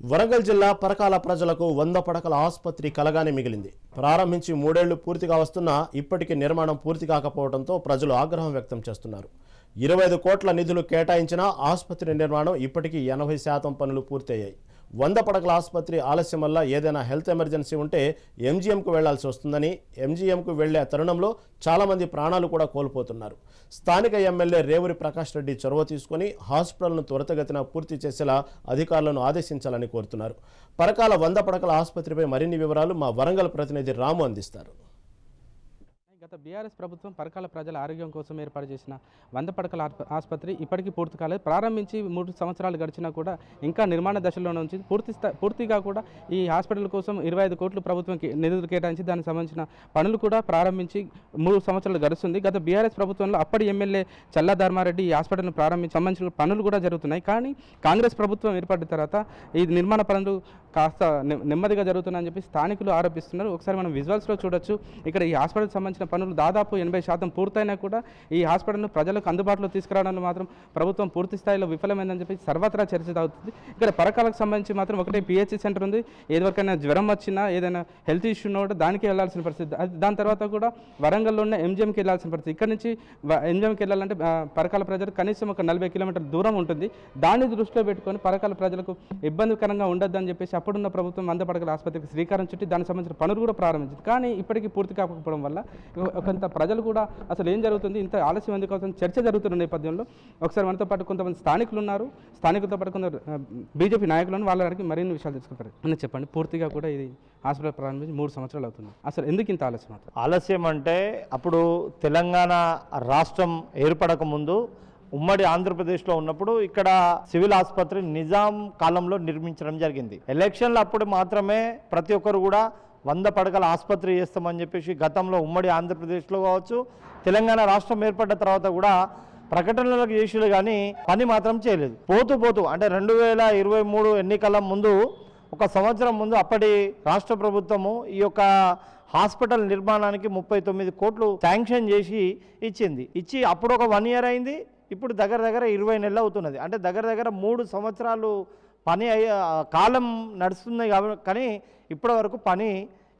వరంగల్ జిల్లా పరకాల ప్రజలకు వంద పడకల ఆసుపత్రి కలగానే మిగిలింది. ప్రారంభించి మూడేళ్ళు పూర్తిగా వస్తున్నా ఇప్పటికీ నిర్మాణం పూర్తి కాకపోవడంతో ప్రజలు ఆగ్రహం వ్యక్తం చేస్తున్నారు. ఇరవై ఐదు కోట్ల నిధులు కేటాయించినా ఆసుపత్రి నిర్మాణం ఇప్పటికీ ఎనభై శాతం పనులు పూర్తయ్యాయి. వంద పడకల ఆసుపత్రి ఆలస్యం వల్ల ఏదైనా హెల్త్ ఎమర్జెన్సీ ఉంటే ఎంజీఎంకు వెళ్ళాల్సి వస్తుందని ఎంజీఎంకు వెళ్ళే తరుణంలో చాలామంది ప్రాణాలు కూడా కోల్పోతున్నారు. స్థానిక ఎమ్మెల్యే రేవూరి ప్రకాష్ రెడ్డి చొరవ తీసుకుని హాస్పిటల్ను త్వరితగతిన పూర్తి చేసేలా అధికారులను ఆదేశించాలని కోరుతున్నారు. పరకాల వంద పడకల ఆసుపత్రిపై మరిన్ని వివరాలు మా వరంగల్ ప్రతినిధి రాము అందిస్తారు. గత బీఆర్ఎస్ ప్రభుత్వం పరకాల ప్రజల ఆరోగ్యం కోసం ఏర్పాటు చేసిన వంద పడకల ఆసుపత్రి ఇప్పటికీ పూర్తి కాలేదు. ప్రారంభించి మూడు సంవత్సరాలు గడిచినా కూడా ఇంకా నిర్మాణ దశలోనే నుంచి పూర్తి పూర్తిగా కూడా ఈ హాస్పిటల్ కోసం ఇరవై ఐదు కోట్లు ప్రభుత్వం కే- నిధులు కేటాయించి దానికి సంబంధించిన పనులు కూడా ప్రారంభించి మూడు సంవత్సరాలు గడుస్తుంది. గత బీఆర్ఎస్ ప్రభుత్వంలో అప్పటి ఎమ్మెల్యే చల్లా ధర్మారెడ్డి ఈ హాస్పిటల్ను ప్రారంభించి సంబంధించిన పనులు కూడా జరుగుతున్నాయి. కానీ కాంగ్రెస్ ప్రభుత్వం ఏర్పడిన తర్వాత ఈ నిర్మాణ పనులు కాస్త నె- నెమ్మదిగా జరుగుతుందని చెప్పి స్థానికులు ఆరోపిస్తున్నారు. ఒకసారి మనం విజువల్స్లో చూడొచ్చు. ఇక్కడ ఈ హాస్పిటల్కి సంబంధించిన పనులు దాదాపు ఎనభై శాతం పూర్తయినా కూడా ఈ హాస్పిటల్ను ప్రజలకు అందుబాటులో తీసుకురావడంలో మాత్రం ప్రభుత్వం పూర్తి స్థాయిలో విఫలమైందని చెప్పి సర్వత్రా చర్చ అవుతుంది ఇక్కడ పరకాలకు సంబంధించి మాత్రం ఒకటే పిహెచ్సి సెంటర్ ఉంది. ఏదివరకైనా జ్వరం వచ్చినా ఏదైనా హెల్త్ ఇష్యూ ఉన్నా కూడా దానికి వెళ్ళాల్సిన పరిస్థితి. అది- దాని తర్వాత కూడా వరంగల్లో ఉన్న ఎంజిఎంకి వెళ్ళాల్సిన పరిస్థితి. ఇక్కడ నుంచి ఎంజిఎంకి వెళ్ళాలంటే పరకాల ప్రజలు కనీసం ఒక నలభై కిలోమీటర్ల దూరం ఉంటుంది. దాన్ని దృష్టిలో పెట్టుకొని పరకాల ప్రజలకు ఇబ్బందికరంగా ఉండొద్దని చెప్పేసి అప్పుడున్న ప్రభుత్వం వంద పడకల ఆసుపత్రికి శ్రీకారం చుట్టి దానికి సంబంధించిన పనులు కూడా ప్రారంభించింది. కానీ ఇప్పటికీ పూర్తి కాకపోవడం వల్ల కొంత ప్రజలు కూడా అసలు ఏం జరుగుతుంది ఇంత ఆలస్యం ఎందుకు అవుతుంది చర్చ జరుగుతున్న నేపథ్యంలో ఒకసారి మనతో పాటు కొంతమంది స్థానికులు ఉన్నారు. స్థానికులతో పాటు కొందరు బీజేపీ నాయకులను వాళ్ళ అడిగి మరిన్ని విషయాలు తెలుసుకుంటారు. అని చెప్పండి పూర్తిగా కూడా ఇది హాస్పిటల్ ప్రారంభించి మూడు సంవత్సరాలు అవుతుంది. అసలు ఎందుకు ఇంత ఆలస్యం ఆలస్యం అంటే అప్పుడు తెలంగాణ రాష్ట్రం ఏర్పడక ముందు ఉమ్మడి ఆంధ్రప్రదేశ్లో ఉన్నప్పుడు ఇక్కడ సివిల్ ఆసుపత్రి నిజాం కాలంలో నిర్మించడం జరిగింది. ఎలక్షన్లు అప్పుడు మాత్రమే ప్రతి ఒక్కరు కూడా వంద పడకల ఆసుపత్రి చేస్తామని చెప్పేసి గతంలో ఉమ్మడి ఆంధ్రప్రదేశ్లో కావచ్చు తెలంగాణ రాష్ట్రం ఏర్పడ్డ తర్వాత కూడా ప్రకటనలకు చేసిరు కానీ పని మాత్రం చేయలేదు. పోతూ పోతూ అంటే రెండు వేల ఇరవై మూడు ఎన్నికల ముందు ఒక సంవత్సరం ముందు అప్పటి రాష్ట్ర ప్రభుత్వము ఈ యొక్క హాస్పిటల్ నిర్మాణానికి ముప్పై తొమ్మిది కోట్లు శాంక్షన్ చేసి ఇచ్చింది. ఇచ్చి అప్పుడు ఒక వన్ ఇయర్ అయింది. ఇప్పుడు దగ్గర దగ్గర ఇరవై నెలలు అవుతున్నది. అంటే దగ్గర దగ్గర మూడు సంవత్సరాలు పని అయ్యే కాలం నడుస్తుంది కాబట్టి కానీ ఇప్పటి వరకు పని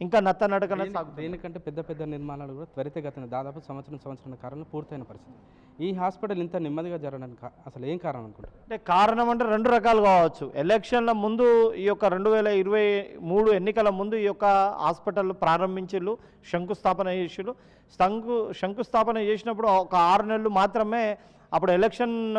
ఇంకా నత్త నడకన దేని- సాగుతుంది. దేనికంటే పెద్ద పెద్ద నిర్మాణాలు కూడా త్వరితగతిన దాదాపు సంవత్సరం సంవత్సరం కాలంలో పూర్తయిన పరిస్థితి. ఈ హాస్పిటల్ ఇంత నెమ్మదిగా జరగడానికి అసలు ఏం కారణం అనుకుంటారు అంటే కారణం అంటే రెండు రకాలు కావచ్చు. ఎలక్షన్ల ముందు ఈ యొక్క రెండు వేల ఇరవై మూడు ఎన్నికల ముందు ఈ యొక్క హాస్పిటల్ ప్రారంభించిళ్ళు శంకుస్థాపన చేసిళ్ళు. శంకు శంకుస్థాపన చేసినప్పుడు ఒక ఆరు నెలలు మాత్రమే అప్పుడు ఎలక్షన్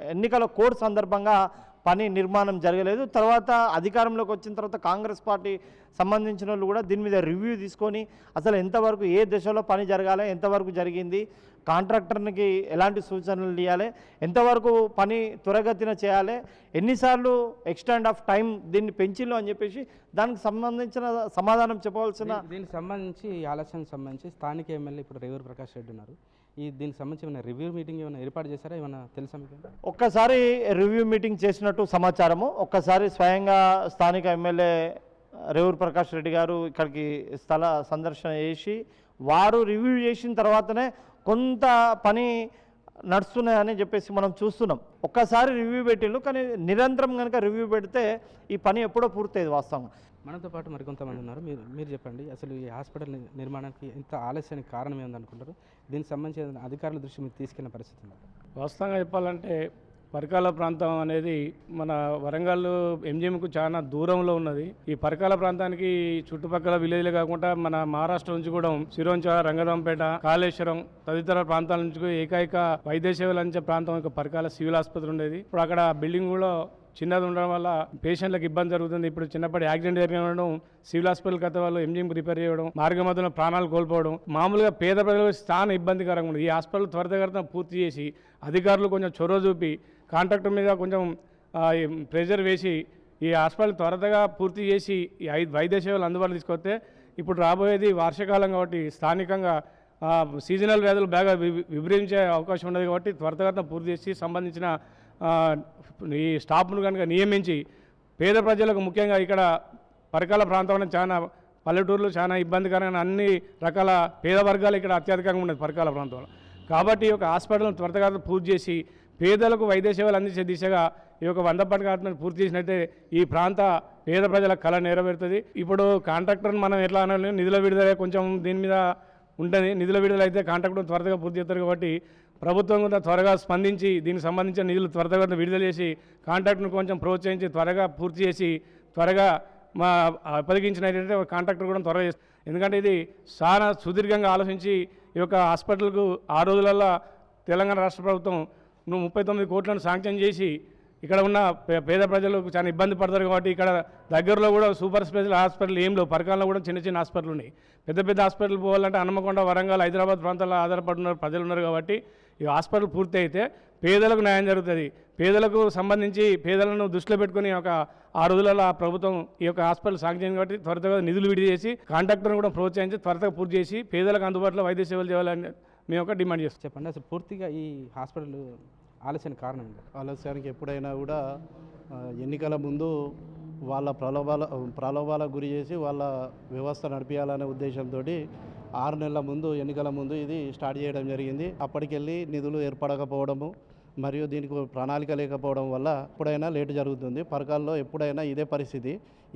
ఎన్నికల కోడ్ సందర్భంగా పని నిర్మాణం జరగలేదు. తర్వాత అధికారంలోకి వచ్చిన తర్వాత కాంగ్రెస్ పార్టీ సంబంధించిన వాళ్ళు కూడా దీని మీద రివ్యూ తీసుకొని అసలు ఎంతవరకు ఏ దశలో పని జరగాలి ఎంతవరకు జరిగింది కాంట్రాక్టర్కి ఎలాంటి సూచనలు ఇవ్వాలి ఎంతవరకు పని త్వరగతిన చేయాలి? ఎన్నిసార్లు ఎక్స్టెండ్ ఆఫ్ టైం దీన్ని పెంచిల్లు అని చెప్పేసి దానికి సంబంధించిన సమాధానం చెప్పవలసిన దీనికి సంబంధించి ఈ ఆలస్యానికి సంబంధించి స్థానిక ఎమ్మెల్యే ఇప్పుడు రేవూరు ప్రకాష్ రెడ్డి ఉన్నారు. ఈ దీనికి సంబంధించి ఏమైనా రివ్యూ మీటింగ్ ఏమైనా ఏర్పాటు చేశారా? ఏమైనా తెలుసా మీకు? ఒక్కసారి రివ్యూ మీటింగ్ చేసినట్టు సమాచారము. ఒక్కసారి స్వయంగా స్థానిక ఎమ్మెల్యే రేవూరు ప్రకాష్ రెడ్డి గారు ఇక్కడికి స్థల సందర్శన చేసి వారు రివ్యూ చేసిన తర్వాతనే కొంత పని నడుస్తున్నాయని చెప్పేసి మనం చూస్తున్నాం. ఒక్కసారి రివ్యూ పెట్టిండు కానీ నిరంతరం కనుక రివ్యూ పెడితే ఈ పని ఎప్పుడో పూర్తయ్యేది వాస్తవంగా. మనతో పాటు మరికొంతమంది ఉన్నారు. మీరు మీరు చెప్పండి. అసలు ఈ హాస్పిటల్ నిర్మాణానికి ఇంత ఆలస్యానికి కారణం ఏముంది అనుకుంటారు దీనికి సంబంధించి ఏదైనా అధికారుల దృష్టి మీరు తీసుకెళ్ళిన పరిస్థితి? వాస్తవంగా చెప్పాలంటే పరకాల ప్రాంతం అనేది మన వరంగల్ ఎంజిఎంకు చాలా దూరంలో ఉన్నది. ఈ పరకాల ప్రాంతానికి చుట్టుపక్కల విలేజ్లు కాకుండా మన మహారాష్ట్ర నుంచి కూడా సిరోంచ రంగరాంపేట కాళేశ్వరం తదితర ప్రాంతాల నుంచి ఏకైక వైద్య సేవలు అంచే ప్రాంతం ఒక పరకాల సివిల్ ఆసుపత్రి ఉండేది. ఇప్పుడు అక్కడ బిల్డింగ్ కూడా చిన్నది ఉండడం వల్ల పేషెంట్లకు ఇబ్బంది జరుగుతుంది. ఇప్పుడు చిన్నప్పటి యాక్సిడెంట్ జరగడం సివిల్ హాస్పిటల్ కథ వాళ్ళు ఎంజిఎం రిపేర్ చేయడం మార్గ మధ్యలో ప్రాణాలు కోల్పోవడం మామూలుగా పేద ప్రజలకు చాలా ఇబ్బందికరంగా ఉంది ఈ హాస్పిటల్ త్వరితగతిన పూర్తి చేసి అధికారులు కొంచెం చొరవ చూపి కాంట్రాక్టర్ మీద కొంచెం ప్రెషర్ ప్రెజర్ వేసి ఈ హాస్పిటల్ త్వరగా పూర్తి చేసి ఈ ఐదు వైద్య సేవలు అందుబాటులో తీసుకొస్తే ఇప్పుడు రాబోయేది వర్షాకాలం కాబట్టి స్థానికంగా సీజనల్ వ్యాధులు బాగా వి- విభజించే అవకాశం ఉండదు కాబట్టి త్వరితగతిన పూర్తి చేసి సంబంధించిన ఈ స్టాఫ్ను కనుక నియమించి పేద ప్రజలకు ముఖ్యంగా ఇక్కడ పరకాల ప్రాంతం చాలా పల్లెటూరులో చాలా ఇబ్బందికరమైన అన్ని రకాల పేద వర్గాలు ఇక్కడ అత్యధికంగా ఉన్నది పరకాల ప్రాంతంలో. కాబట్టి ఒక హాస్పిటల్ను త్వరితగా పూర్తి చేసి పేదలకు వైద్య సేవలు అందించే దిశగా ఈ యొక్క వంద పడక పూర్తి చేసినట్టే ఈ ప్రాంత పేద ప్రజల కళ నెరవేరుతుంది. ఇప్పుడు కాంట్రాక్టర్ని మనం ఎట్లా అనాలి? నిధుల విడుదల కొంచెం దీని మీద ఉంటుంది. నిధుల విడుదల అయితే కాంట్రాక్టర్ త్వరగా పూర్తి చేస్తారు కాబట్టి ప్రభుత్వం కూడా త్వరగా స్పందించి దీనికి సంబంధించిన నిధులు త్వరగా విడుదల చేసి కాంట్రాక్ట్ను కొంచెం ప్రోత్సహించి త్వరగా పూర్తి చేసి త్వరగా మా అప్పగించినట్టయితే కాంట్రాక్టర్ కూడా త్వరగా చేస్తారు. ఎందుకంటే ఇది చాలా సుదీర్ఘంగా ఆలోచించి ఈ యొక్క హాస్పిటల్కు ఆ రోజులలో తెలంగాణ రాష్ట్ర ప్రభుత్వం నువ్వు ముప్పై తొమ్మిది కోట్లను శాంక్షన్ చేసి ఇక్కడ ఉన్న పే- పేద ప్రజలకు చాలా ఇబ్బంది పడతారు కాబట్టి ఇక్కడ దగ్గరలో కూడా సూపర్ స్పెషల్ హాస్పిటల్ ఏం లేవు. పరకాలలో కూడా చిన్న చిన్న హాస్పిటల్ ఉన్నాయి. పెద్ద పెద్ద హాస్పిటల్ పోవాలంటే హనుమకొండ వరంగల్ హైదరాబాద్ ప్రాంతాల్లో ఆధారపడుతున్న ప్రజలు ఉన్నారు కాబట్టి ఈ హాస్పిటల్ పూర్తి అయితే పేదలకు న్యాయం జరుగుతుంది. పేదలకు సంబంధించి పేదలను దృష్టిలో పెట్టుకుని ఒక ఆ రోజులలో ఆ ప్రభుత్వం ఈ యొక్క హాస్పిటల్ సాంక్షన్ కాబట్టి త్వరగా నిధులు విడి చేసి కాంట్రాక్టర్ని కూడా ప్రోత్సహించి త్వరగా పూర్తి చేసి పేదలకు అందుబాటులో వైద్య సేవలు చేయాలని మేము ఒక డిమాండ్ చేస్తాం చెప్పండి. అసలు పూర్తిగా ఈ హాస్పిటల్ ఆలస్యానికి కారణం ఆలస్యానికి ఎప్పుడైనా కూడా ఎన్నికల ముందు వాళ్ళ ప్రలోభాల ప్రలోభాలకు గురి చేసి వాళ్ళ వ్యవస్థ నడిపించాలనే ఉద్దేశంతో ఆరు నెలల ముందు ఎన్నికల ముందు ఇది స్టార్ట్ చేయడం జరిగింది. అప్పటికెళ్ళి నిధులు ఏర్పడకపోవడము మరియు దీనికి ప్రణాళిక లేకపోవడం వల్ల ఎప్పుడైనా లేటు జరుగుతుంది. పరకాల్లో ఎప్పుడైనా ఇదే పరిస్థితి.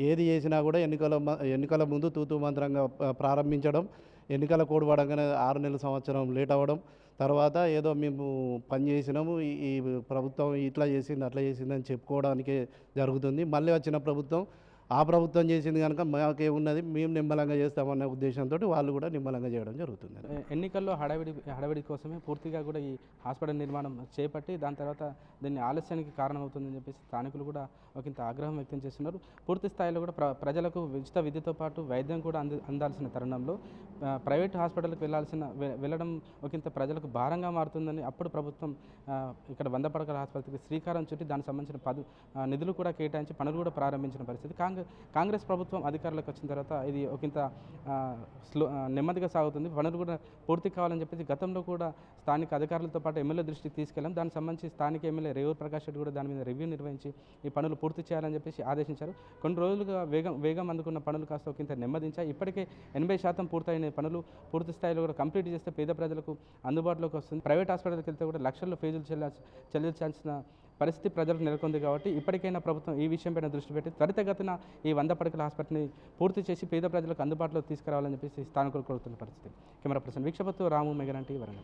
ఏది చేసినా కూడా ఎన్నికల ఎన్నికల ముందు తూతూ మంత్రంగా ప్రారంభించడం ఎన్నికల కోడ్ పడగానే ఆరు నెలల సంవత్సరం లేట్ అవ్వడం తర్వాత ఏదో మేము పని చేసినాము ఈ ప్రభుత్వం ఇట్లా చేసింది అట్లా చేసిందని చెప్పుకోవడానికే జరుగుతుంది. మళ్ళీ వచ్చిన ప్రభుత్వం ఆ ప్రభుత్వం చేసింది కనుక మాకేమున్నది? మేము నిమ్మలంగా చేస్తామన్న ఉద్దేశంతో వాళ్ళు కూడా నిమ్మలంగా చేయడం జరుగుతుంది. ఎన్నికల్లో హడావిడి హడావిడి కోసమే పూర్తిగా కూడా ఈ హాస్పిటల్ నిర్మాణం చేపట్టి దాని తర్వాత దీన్ని ఆలస్యానికి కారణమవుతుందని చెప్పేసి స్థానికులు కూడా ఒకంత ఆగ్రహం వ్యక్తం చేస్తున్నారు. పూర్తి స్థాయిలో కూడా ప్ర ప్రజలకు ఉచిత విద్యతో పాటు వైద్యం కూడా అంది అందాల్సిన తరుణంలో ప్రైవేట్ హాస్పిటల్కి వెళ్ళాల్సిన వెళ్ళడం ఒకంత ప్రజలకు భారంగా మారుతుందని అప్పుడు ప్రభుత్వం ఇక్కడ వంద పడకల ఆసుపత్రికి శ్రీకారం చుట్టి దానికి సంబంధించిన పదు నిధులు కూడా కేటాయించి పనులు కూడా ప్రారంభించిన పరిస్థితి. కాంగ్రెస్ కాంగ్రెస్ ప్రభుత్వం అధికారంలోకి వచ్చిన తర్వాత ఇది ఒకంత స్లో నెమ్మదిగా సాగుతుంది. పనులు కూడా పూర్తి కావాలని చెప్పేసి గతంలో కూడా స్థానిక అధికారులతో పాటు ఎమ్మెల్యే దృష్టికి తీసుకెళ్ళాం. దానికి సంబంధించి స్థానిక ఎమ్మెల్యే రేవూర్ ప్రకాష్ రెడ్డి కూడా దాని మీద రివ్యూ నిర్వహించి ఈ పనులు పూర్తి చేయాలని చెప్పేసి ఆదేశించారు. కొన్ని రోజులుగా వేగం వేగం అందుకున్న పనులు కాస్త ఒకంత నెమ్మదించాయి. ఇప్పటికే ఎనభై శాతం పూర్తయిన పనులు పూర్తి స్థాయిలో కూడా కంప్లీట్ చేస్తే పేద ప్రజలకు అందుబాటులోకి వస్తుంది. ప్రైవేట్ హాస్పిటల్కి వెళ్తే కూడా లక్షల్లో ఫీజులు చెల్లాల్సి చెల్లించాల్సిన పరిస్థితి ప్రజలకు నెలకొంది కాబట్టి ఇప్పటికైనా ప్రభుత్వం ఈ విషయంపైన దృష్టి పెట్టి త్వరితగతిన ఈ వంద పడకల హాస్పిటల్ని పూర్తి చేసి పేద ప్రజలకు అందుబాటులో తీసుకురావాలని చెప్పేసి స్థానికులు కోరుతున్న పరిస్థితి. కెమెరా పర్సన్ వీక్షపత్తు రాము మెగనంటి వరంగల్